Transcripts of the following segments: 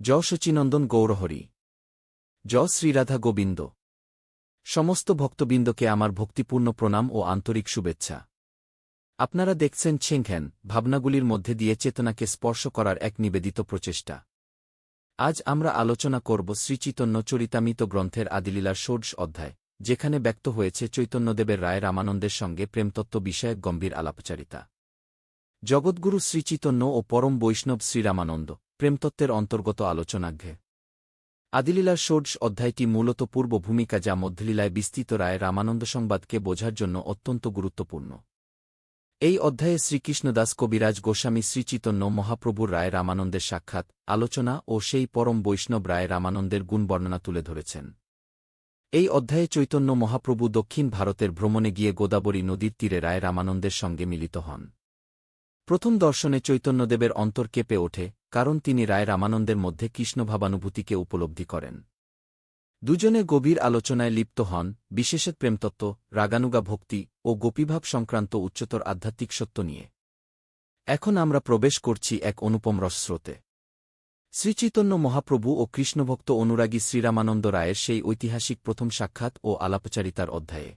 জ শচীনন্দন গৌরহরি। জ শ্রীরাধা গোবিন্দ। সমস্ত ভক্তবৃন্দকে আমার ভক্তিপূর্ণ প্রণাম ও আন্তরিক শুভেচ্ছা। আপনারা দেখছেন ছেংখ্যান ভাবনাগুলির মধ্যে দিয়ে চেতনাকে স্পর্শ করার এক নিবেদিত প্রচেষ্টা। আজ আমরা আলোচনা করব শ্রীচৈতন্য চরিতামিত গ্রন্থের আদিলীলার ষোড়শ অধ্যায়, যেখানে ব্যক্ত হয়েছে চৈতন্যদেবের রায় রামানন্দের সঙ্গে প্রেমতত্ত্ব বিষয়ক গম্ভীর আলাপচারিতা। জগৎগুরু শ্রীচৈতন্য ও পরম বৈষ্ণব শ্রীরামানন্দ। প্রেমতত্ত্বের অন্তর্গত আলোচনাঘ্যে আদিলীলার ষোড়শ অধ্যায়টি মূলত পূর্ব ভূমিকা যা মধ্যলীলায় বিস্তৃত রায় রামানন্দ সংবাদকে বোঝার জন্য অত্যন্ত গুরুত্বপূর্ণ। এই অধ্যায়ে শ্রীকৃষ্ণদাস কবিরাজ গোস্বামী শ্রীচৈতন্য মহাপ্রভুর রায় রামানন্দের সাক্ষাৎ, আলোচনা ও সেই পরম বৈষ্ণব রায় রামানন্দের গুণ বর্ণনা তুলে ধরেছেন। এই অধ্যায়ে চৈতন্য মহাপ্রভু দক্ষিণ ভারতের ভ্রমণে গিয়ে গোদাবরী নদীর তীরে রায় রামানন্দের সঙ্গে মিলিত হন। প্রথম দর্শনে চৈতন্যদেবের অন্তর কেঁপে ওঠে কারণ তিনি রায় রামানন্দের মধ্যে কৃষ্ণভাবানুভূতিকে উপলব্ধি করেন। দুজনে গভীর আলোচনায় লিপ্ত হন, বিশেষত প্রেমতত্ত্ব, রাগানুগা ভক্তি ও গোপীভাব সংক্রান্ত উচ্চতর আধ্যাত্মিক সত্য নিয়ে। এখন আমরা প্রবেশ করছি এক অনুপম রসস্রোতে শ্রীচৈতন্য মহাপ্রভু ও কৃষ্ণভক্ত অনুরাগী শ্রীরামানন্দ রায়ের সেই ঐতিহাসিক প্রথম সাক্ষাৎ ও আলাপচারিতার অধ্যায়ে।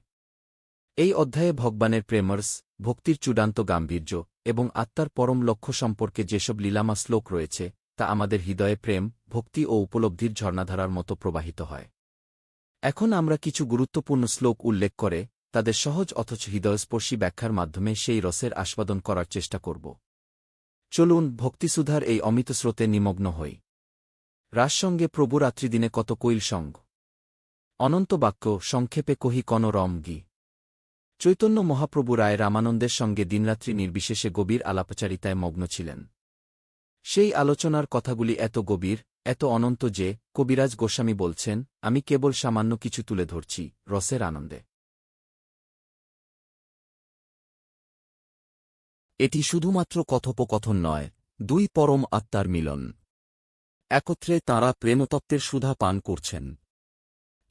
এই অধ্যায়ে ভগবানের প্রেমর্স ভক্তির চূড়ান্ত গাম্ভীর্য এবং আত্মার পরম লক্ষ্য সম্পর্কে যেসব লীলামা শ্লোক রয়েছে, তা আমাদের হৃদয়ে প্রেম, ভক্তি ও উপলব্ধির ঝর্ণাধারার মতো প্রবাহিত হয়। এখন আমরা কিছু গুরুত্বপূর্ণ শ্লোক উল্লেখ করে তাদের সহজ অথচ হৃদয়স্পর্শী ব্যাখ্যার মাধ্যমে সেই রসের আস্বাদন করার চেষ্টা করব। চলুন ভক্তিসুধার এই অমিত স্রোতে নিমগ্ন হই। রাজসঙ্গে প্রভু রাত্রিদিনে কত কৈল সঙ্গ। অনন্ত বাক্য সংক্ষেপে কহি কন রম গি। চৈতন্য মহাপ্রভু রায় রামানন্দের সঙ্গে দিনরাত্রি নির্বিশেষে গভীর আলাপচারিতায় মগ্ন ছিলেন। সেই আলোচনার কথাগুলি এত গভীর, এত অনন্ত যে, কবিরাজ গোস্বামী বলছেন, আমি কেবল সামান্য কিছু তুলে ধরছি, রসের আনন্দে। এটি শুধুমাত্র কথোপকথন নয়, দুই পরম আত্মার মিলন। একত্রে তাঁরা প্রেমতত্ত্বের সুধা পান করছেন।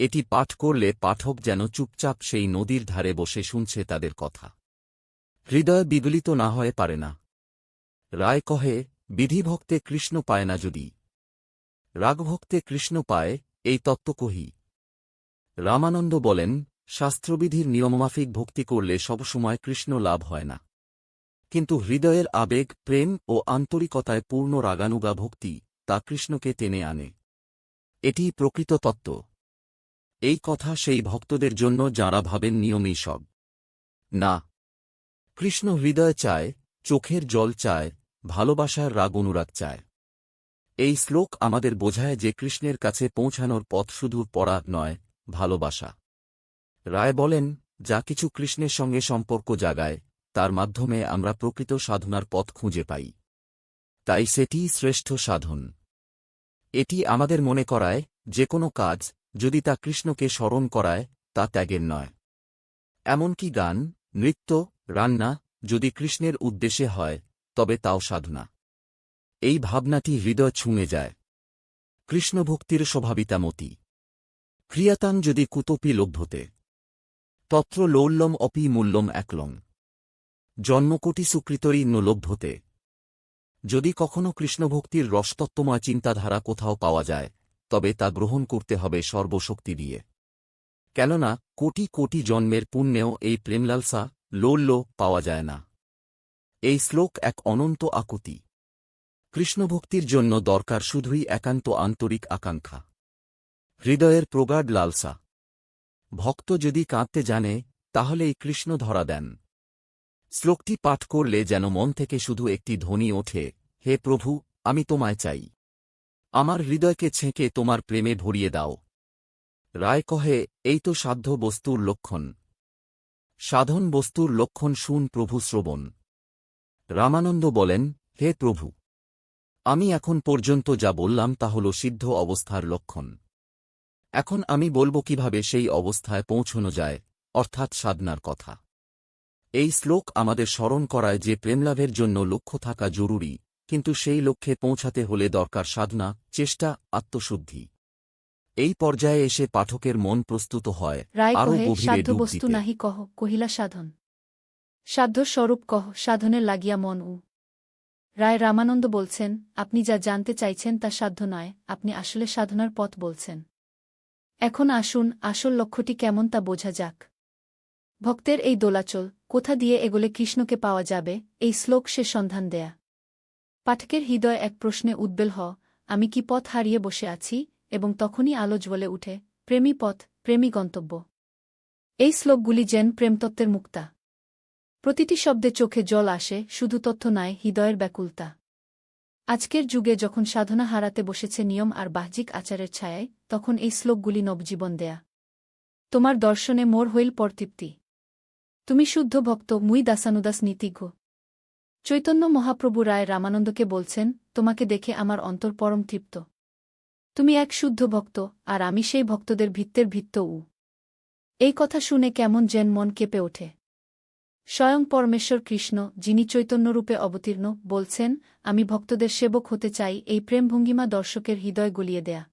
এটি পাঠ করলে পাঠক যেন চুপচাপ সেই নদীর ধারে বসে শুনছে তাদের কথা। হৃদয় বিগলিত না হয়ে পারে না। রায় কহে, বিধিভক্তে কৃষ্ণ পায় না যদি। রাগভক্তে কৃষ্ণ পায়, এই তত্ত্ব কহি। রামানন্দ বলেন, শাস্ত্রবিধির নিয়মমাফিক ভক্তি করলে সবসময় কৃষ্ণ লাভ হয় না। কিন্তু হৃদয়ের আবেগ, প্রেম ও আন্তরিকতায় পূর্ণ রাগানুগা ভক্তি তা কৃষ্ণকে টেনে আনে। এটি প্রকৃত তত্ত্ব। এই কথা সেই ভক্তদের জন্য যাঁরা ভাবেন নিয়মই সব। না। কৃষ্ণ হৃদয় চায়, চোখের জল চায়, ভালোবাসার রাগ অনুরাগ চায়। এই শ্লোক আমাদের বোঝায় যে কৃষ্ণের কাছে পৌঁছানোর পথ শুধু পড়া নয়, ভালোবাসা। রায় বলেন, যা কিছু কৃষ্ণের সঙ্গে সম্পর্ক জাগায়, তার মাধ্যমে আমরা প্রকৃত সাধনার পথ খুঁজে পাই। তাই সেটিই শ্রেষ্ঠ সাধন। এটি আমাদের মনে করায়, যে কোনো কাজ যদি তা কৃষ্ণকে স্মরণ করায়, তা ত্যাগের নয়। এমনকি গান, নৃত্য, রান্না, যদি কৃষ্ণের উদ্দেশ্যে হয়, তবে তাও সাধনা। এই ভাবনাটি হৃদয় ছুঁয়ে যায়। কৃষ্ণভক্তির স্বভাবিতা স্বভাবিতামতি ক্রিয়াতান যদি কুতপি লভ্যতে তত্র লৌল্যম অপি মূল্যম একলং। জন্মকোটি সুকৃতরই ন লভ্যতে যদি কখনো কৃষ্ণভক্তির রসতত্ত্বময় চিন্তাধারা কোথাও পাওয়া যায় তবে তা গ্রহণ করতে হবে সর্বশক্তি দিয়ে। কেননা, কোটি কোটি জন্মের পুণ্যেও এই প্রেমলালসা লোল্য পাওয়া যায় না। এই শ্লোক এক অনন্ত আকুতি। কৃষ্ণভক্তির জন্য দরকার শুধুই একান্ত আন্তরিক আকাঙ্ক্ষা। হৃদয়ের প্রগাঢ় লালসা। ভক্ত যদি কাঁদতে জানে, তাহলেই কৃষ্ণ ধরা দেন। শ্লোকটি পাঠ করলে যেন মন থেকে শুধু একটি ধ্বনি ওঠে, হে প্রভু, আমি তোমায় চাই। আমার হৃদয়কে ছেঁকে তোমার প্রেমে ভরিয়ে দাও। রায় কহে, এই তো সাধ্য বস্তুর লক্ষণ। সাধন বস্তুর লক্ষণ শুন প্রভু শ্রবণ। রামানন্দ বলেন, হে প্রভু, আমি এখন পর্যন্ত যা বললাম তা হল সিদ্ধ অবস্থার লক্ষণ। এখন আমি বলব কীভাবে সেই অবস্থায় পৌঁছনো যায়, অর্থাৎ সাধনার কথা। এই শ্লোক আমাদের স্মরণ করায় যে প্রেমলাভের জন্য লক্ষ্য থাকা জরুরি কিন্তু সেই লক্ষ্যে পৌঁছাতে হলে দরকার সাধনা চেষ্টা আত্মশুদ্ধি। এই পর্যায়ে এসে পাঠকের মন প্রস্তুত হয় রায় আরও গভীরে সাধ্য বস্তু নাহি কহ কহিলা সাধন। সাধ্য স্বরূপ কহ সাধনে লাগিয়া মন উ। রায় রামানন্দ বলছেন আপনি যা জানতে চাইছেন তা সাধ্য নয় আপনি আসলে সাধনার পথ বলছেন। এখন আসুন আসল লক্ষ্যটি কেমন তা বোঝা যাক। ভক্তের এই দোলাচল কোথা দিয়ে এগোলে কৃষ্ণকে পাওয়া যাবে এই শ্লোক সে সন্ধান দেয়া। পাঠকের হৃদয় এক প্রশ্নে উদ্বেল হ, আমি কি পথ হারিয়ে বসে আছি, এবং তখনই আলো জ্বলে উঠে, প্রেমী পথ, প্রেমী গন্তব্য। এই শ্লোকগুলি যেন প্রেমতত্ত্বের মুক্তা। প্রতিটি শব্দে চোখে জল আসে, শুধু তথ্য নয়, হৃদয়ের ব্যাকুলতা। আজকের যুগে যখন সাধনা হারাতে বসেছে নিয়ম আর বাহ্যিক আচারের ছায়ায়, তখন এই শ্লোকগুলি নবজীবন দেয়া। তোমার দর্শনে মোর হইল পরতৃপ্তি। তুমি শুদ্ধ ভক্ত, মুই দাসানুদাস নীতিজ্ঞ। চৈতন্য মহাপ্রভু রায় রামানন্দকে বলছেন, তোমাকে দেখে আমার অন্তর পরম তৃপ্ত। তুমি এক শুদ্ধ ভক্ত, আর আমি সেই ভক্তদের ভিত্তের ভিত্ত উ। এই কথা শুনে কেমন যেন মন কেঁপে ওঠে। স্বয়ং পরমেশ্বর কৃষ্ণ, যিনি চৈতন্যরূপে অবতীর্ণ, বলছেন, আমি ভক্তদের সেবক হতে চাই, এই প্রেমভঙ্গিমা দর্শকের হৃদয় গলিয়ে দেয়া।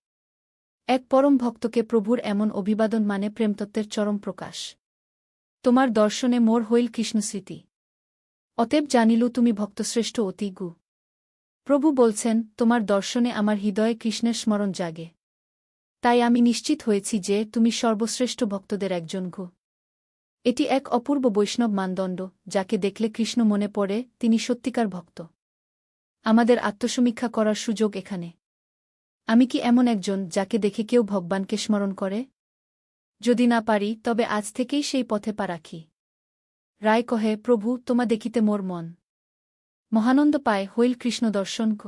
এক পরম ভক্তকে প্রভুর এমন অভিবাদন মানে প্রেমতত্ত্বের চরম প্রকাশ। তোমার দর্শনে মোর হইল কৃষ্ণস্মৃতি। অতএব জানিলু তুমি ভক্তশ্রেষ্ঠ অতিগু প্রভু বলছেন, তোমার দর্শনে আমার হৃদয়ে কৃষ্ণের স্মরণ জাগে। তাই আমি নিশ্চিত হয়েছি যে তুমি সর্বশ্রেষ্ঠ ভক্তদের একজন ঘু এটি এক অপূর্ব বৈষ্ণব মানদণ্ড, যাকে দেখলে কৃষ্ণ মনে পড়ে, তিনি সত্যিকার ভক্ত। আমাদের আত্মসমীক্ষা করার সুযোগ এখানে। আমি কি এমন একজন যাকে দেখে কেউ ভগবানকে স্মরণ করে? যদি না পারি, তবে আজ থেকেই সেই পথে পা রাখি। রায় কহে, প্রভু, তোমা দেখিতে মোর মন। মহানন্দ পায় হইল কৃষ্ণ দর্শন ক।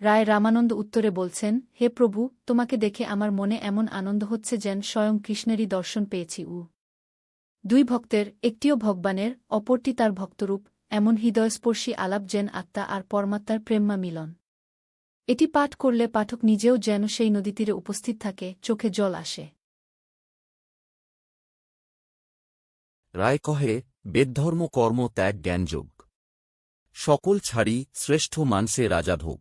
রায় রামানন্দ উত্তরে বলছেন, হে প্রভু, তোমাকে দেখে আমার মনে এমন আনন্দ হচ্ছে যেন স্বয়ং কৃষ্ণেরই দর্শন পেয়েছি উ। দুই ভক্তের, একটিও ভগবানের, অপরটি তার ভক্তরূপ, এমন হৃদয়স্পর্শী আলাপ যেন আত্মা আর পরমাত্মার প্রেম্মা মিলন। এটি পাঠ করলে পাঠক নিজেও যেন সেই নদীতীরে উপস্থিত থাকে, চোখে জল আসে। রায় কহে, বেদধর্ম কর্ম ত্যাগ জ্ঞানযোগ। সকল ছাড়ি শ্রেষ্ঠ মানসে রাজা ভোগ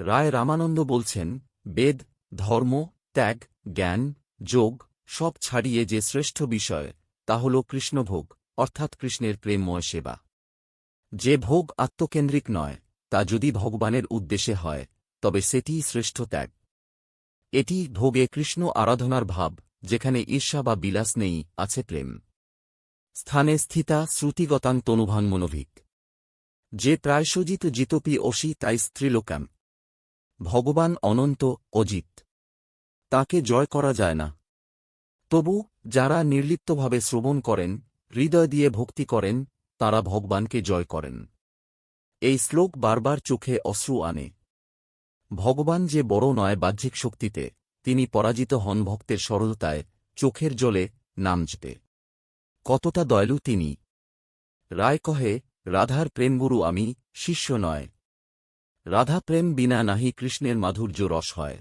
রায় রামানন্দ বলছেন, বেদ, ধর্ম, ত্যাগ, জ্ঞান, যোগ, সব ছাড়িয়ে যে শ্রেষ্ঠ বিষয়, তা হল কৃষ্ণভোগ, অর্থাৎ কৃষ্ণের প্রেমময় সেবা। যে ভোগ আত্মকেন্দ্রিক নয়, তা যদি ভগবানের উদ্দেশ্যে হয়, তবে সেটিই শ্রেষ্ঠ ত্যাগ। এটি ভোগে কৃষ্ণ আরাধনার ভাব, যেখানে ঈর্ষা বা বিলাস নেই, আছে প্রেম। স্থানে স্থিতা শ্রুতিগতাং তনুভাং মনোভিক। যে প্রায়শজিত জিতপি অসি তাই স্ত্রীলোকাম। ভগবান অনন্ত অজিত। তাকে জয় করা যায় না। তবু যারা নির্লিপ্তভাবে শ্রবণ করেন, হৃদয় দিয়ে ভক্তি করেন, তারা ভগবানকে জয় করেন। এই শ্লোক বারবার চোখে অশ্রু আনে। ভগবান যে বড় নয় বাহ্যিক শক্তিতে, তিনি পরাজিত হন ভক্তের সরলতায়, চোখের জলে নামজতে। কতটা দয়ালু তিনি। রায় কহে, রাধার প্রেমগুরু আমি, শিষ্য নয়। রাধা প্রেম বিনা নাহি কৃষ্ণের মাধুর্য রস হয়।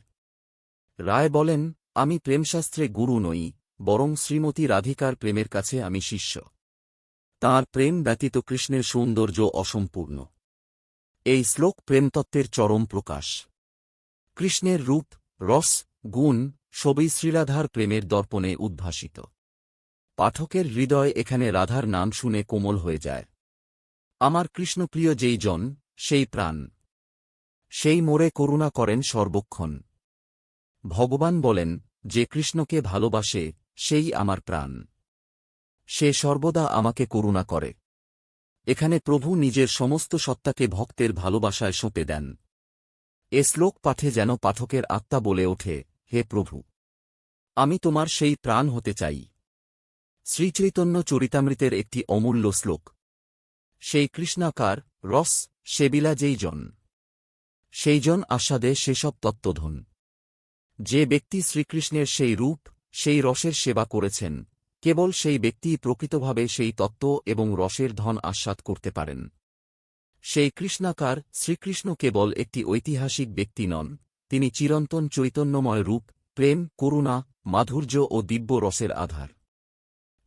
রায় বলেন, আমি প্রেমশাস্ত্রে গুরু নই, বরং শ্রীমতী রাধিকার প্রেমের কাছে আমি শিষ্য। তাঁর প্রেম ব্যতীত কৃষ্ণের সৌন্দর্য অসম্পূর্ণ। এই শ্লোক প্রেমতত্ত্বের চরম প্রকাশ। কৃষ্ণের রূপ, রস, গুণ সবই শ্রীরাধার প্রেমের দর্পণে উদ্ভাসিত। পাঠকের হৃদয় এখানে রাধার নাম শুনে কোমল হয়ে যায়। আমার কৃষ্ণপ্রিয় যেই জন, সেই প্রাণ। সেই মোরে করুণা করেন সর্বক্ষণ। ভগবান বলেন, যে কৃষ্ণকে ভালোবাসে, সেই আমার প্রাণ। সে সর্বদা আমাকে করুণা করে। এখানে প্রভু নিজের সমস্ত সত্তাকে ভক্তের ভালোবাসায় সঁপে দেন। এ শ্লোক পাঠে যেন পাঠকের আত্মা বলে ওঠে, হে প্রভু, আমি তোমার সেই প্রাণ হতে চাই। শ্রীচৈতন্য চরিতামৃতের একটি অমূল্য শ্লোক। সেই কৃষ্ণাকার, রস, সেবিলা যেই জন, সেই জন আস্বাদে সেসব তত্ত্বধন। যে ব্যক্তি শ্রীকৃষ্ণের সেই রূপ, সেই রসের সেবা করেছেন, কেবল সেই ব্যক্তি প্রকৃতভাবে সেই তত্ত্ব এবং রসের ধন আস্বাদ করতে পারেন। সেই কৃষ্ণাকার, শ্রীকৃষ্ণ কেবল একটি ঐতিহাসিক ব্যক্তি নন, তিনি চিরন্তন চৈতন্যময় রূপ, প্রেম, করুণা, মাধুর্য ও দিব্য রসের আধার।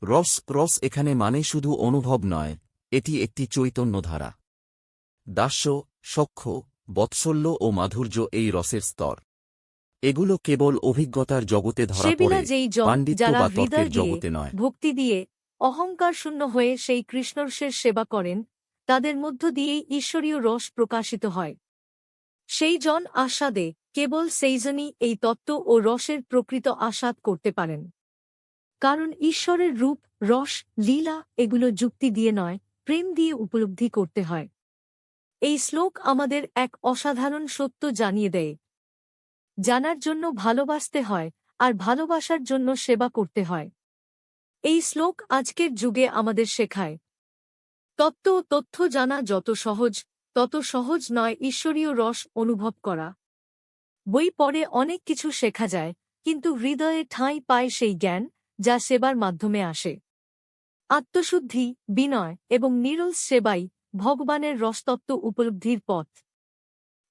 রস রস এখানে মানে শুধু অনুভব নয় এটি একটি চৈতন্যধারা। দাস্য সখ্য বৎসল্য ও মাধুর্য এই রসের স্তর। এগুলো কেবল অভিজ্ঞতার জগতে ধরা পড়ে পাণ্ডিত্য বা তর্কের জগতে নয়। ভক্তি দিয়ে অহংকার শূন্য হয়ে সেই কৃষ্ণর্ষের সেবা করেন তাদের মধ্য দিয়েই ঈশ্বরীয় রস প্রকাশিত হয়। সেই জন আস্বাদে কেবল সেইজনই এই তত্ত্ব ও রসের প্রকৃত আস্বাদ করতে পারেন। কারণ ঈশ্বরের রূপ, রস, লীলা এগুলো যুক্তি দিয়ে নয়, প্রেম দিয়ে উপলব্ধি করতে হয়। এই শ্লোক আমাদের এক অসাধারণ সত্য জানিয়ে দেয়। জানার জন্য ভালোবাসতে হয় আর ভালোবাসার জন্য সেবা করতে হয়। এই শ্লোক আজকের যুগে আমাদের শেখায়। তত্ত্ব তথ্য জানা যত সহজ, তত সহজ নয় ঈশ্বরীয় রস অনুভব করা। বই পড়ে অনেক কিছু শেখা যায়, কিন্তু হৃদয়ে ঠাঁই পায় সেই জ্ঞান যা সেবার মাধ্যমে আসে। আত্মশুদ্ধি, বিনয় এবং নিরল সেবাই ভগবানের রসতত্ত্ব উপলব্ধির পথ।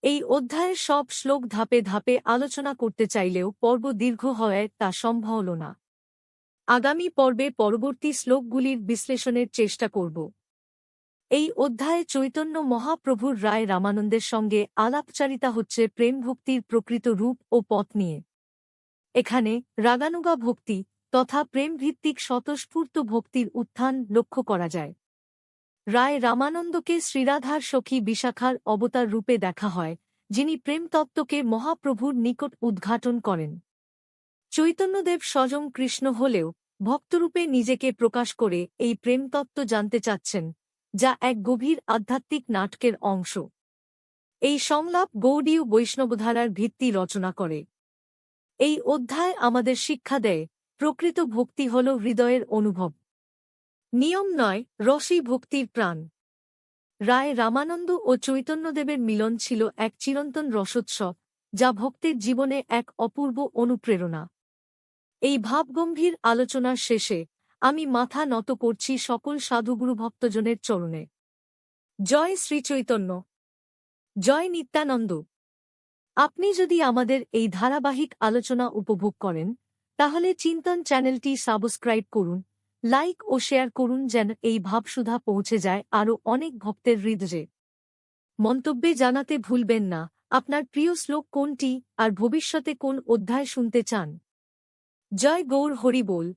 এই অধ্যায়ের সব শ্লোক ধাপে ধাপে আলোচনা করতে চাইলেও পর্ব দীর্ঘ হওয়ায় তা সম্ভব হল না। আগামী পর্বে পরবর্তী শ্লোকগুলির বিশ্লেষণের চেষ্টা করব। এই অধ্যায়ে চৈতন্য মহাপ্রভুর রায় রামানন্দের সঙ্গে আলাপচারিতা হচ্ছে প্রেম ভক্তির প্রকৃত রূপ ও পথ নিয়ে। এখানে রাগানুগা ভক্তি তথা প্রেমভিত্তিক স্বতঃস্ফূর্ত ভক্তির উত্থান লক্ষ্য করা যায়। রায় রামানন্দকে শ্রীরাধার সখী বিশাখার অবতার রূপে দেখা হয়, যিনি প্রেমতত্ত্বকে মহাপ্রভুর নিকট উদ্ঘাটন করেন। চৈতন্যদেব স্বয়ং কৃষ্ণ হলেও ভক্তরূপে নিজেকে প্রকাশ করে এই প্রেমতত্ত্ব জানতে চাচ্ছেন, যা এক গভীর আধ্যাত্মিক নাটকের অংশ। এই সংলাপ গৌড়ীয় বৈষ্ণবধারার ভিত্তি রচনা করে। এই অধ্যায় আমাদের শিক্ষা দেয় প্রকৃত ভক্তি হল হৃদয়ের অনুভব। নিয়ম নয়, রসই ভক্তির প্রাণ। রায় রামানন্দ ও চৈতন্যদেবের মিলন ছিল এক চিরন্তন রসোৎসব, যা ভক্তের জীবনে এক অপূর্ব অনুপ্রেরণা। এই ভাবগম্ভীর আলোচনার শেষে আমি মাথা নত করছি সকল সাধুগুরু ভক্তজনের চরণে। জয় শ্রীচৈতন্য জয় নিত্যানন্দ। আপনি যদি আমাদের এই ধারাবাহিক আলোচনা উপভোগ করেন তাহলে চিন্তন চ্যানেলটি সাবস্ক্রাইব করুন, লাইক ও শেয়ার করুন যেন এই ভাবসুধা পৌঁছে যায় আরও অনেক ভক্তের হৃদয়ে। মন্তব্যে জানাতে ভুলবেন না, আপনার প্রিয় শ্লোক কোনটি আর ভবিষ্যতে কোন অধ্যায় শুনতে চান? জয় গৌর হরি বল